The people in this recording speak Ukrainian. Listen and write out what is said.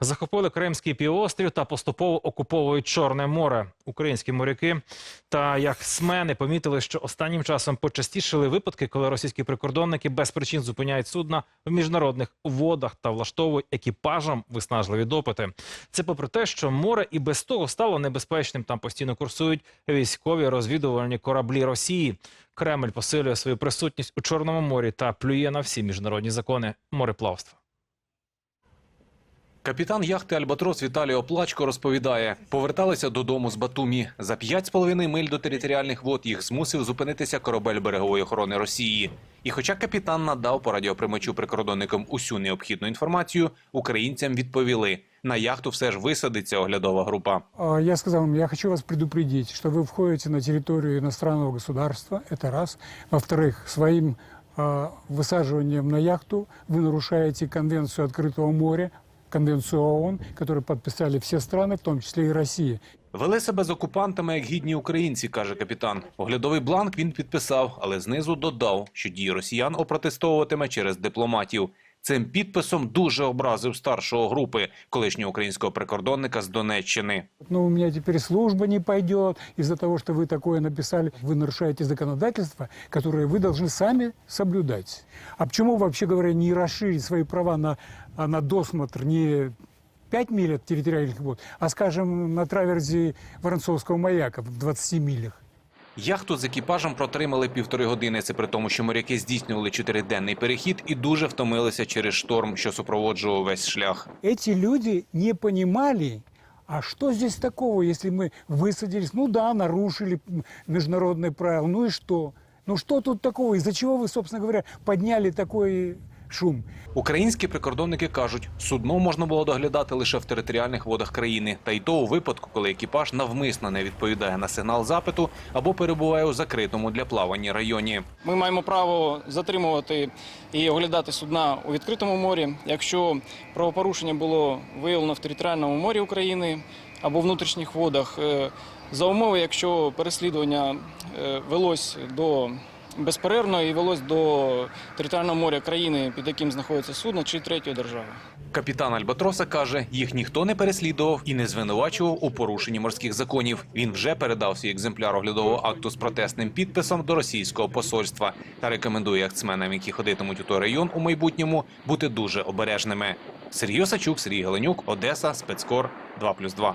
захопили Кримський півострів та поступово окуповують Чорне море. Українські моряки та яхтсмени помітили, що останнім часом почастішили випадки, коли російські прикордонники без причин зупиняють судна в міжнародних водах та влаштовують екіпажам виснажливі допити. Це попри те, що море і без того стало небезпечним. Там постійно курсують військові розвідувальні кораблі Росії. Кремль посилює свою присутність у Чорному морі та плює на всі міжнародні закони мореплавства. Капітан яхти Альбатрос Віталій Оплачко розповідає, поверталися додому з Батумі. За 5,5 миль до територіальних вод їх змусив зупинитися корабель берегової охорони Росії. І хоча капітан надав по радіоприймачу прикордонникам усю необхідну інформацію, українцям відповіли на яхту все ж висадиться оглядова група. А, Я сказал им, я хочу вас предупредить, что вы входите на территорию иностранного государства, это раз. Во-вторых, своим а, высаживанием на яхту вы нарушаете Конвенцию открытого моря, Конвенцию ООН, которую подписали все страны, в том числе и Россия. Вели себе з окупантами як гідні українці, каже капітан. Оглядовий бланк він підписав, але знизу додав, що дії росіян опротестовуватиме через дипломатів. Цим підписом дуже образив старшого групи, колишнього українського прикордонника з Донеччини. Ну, у меня теперь служба не пойдет из-за того, что вы такое написали. Вы нарушаете законодательство, которое вы должны сами соблюдать. А почему, вообще говоря, не расширить свои права на, а, на досмотр не 5 миль от территориальных вод, а, скажем, на траверзе Воронцовского маяка в 20 милях? Яхту з екіпажем протримали півтори години. Це при тому, що моряки здійснювали чотириденний перехід і дуже втомилися через шторм, що супроводжував весь шлях. Эти люди не понимали, а что здесь такого, если мы высадились? Ну да, нарушили м, международные правила, ну и что? Ну что тут такого? Из-за чего вы, собственно говоря, подняли такой шум? Українські прикордонники кажуть, судно можна було доглядати лише в територіальних водах країни, та й то у випадку, коли екіпаж навмисно не відповідає на сигнал запиту або перебуває у закритому для плавання районі. Ми маємо право затримувати і оглядати судна у відкритому морі. Якщо правопорушення було виявлено в територіальному морі України або внутрішніх водах, е, за умови, якщо переслідування е, велось до безперервно і велось до територіального моря країни, під яким знаходиться судно, чи третьої держави. Капітан Альбатроса каже, їх ніхто не переслідував і не звинувачував у порушенні морських законів. Він вже передав свій екземпляр оглядового акту з протестним підписом до російського посольства та рекомендує акцменам, які ходитимуть у той район у майбутньому, бути дуже обережними. Сергій Осачук, Сергій Галенюк, Одеса, спецкор 2+,2.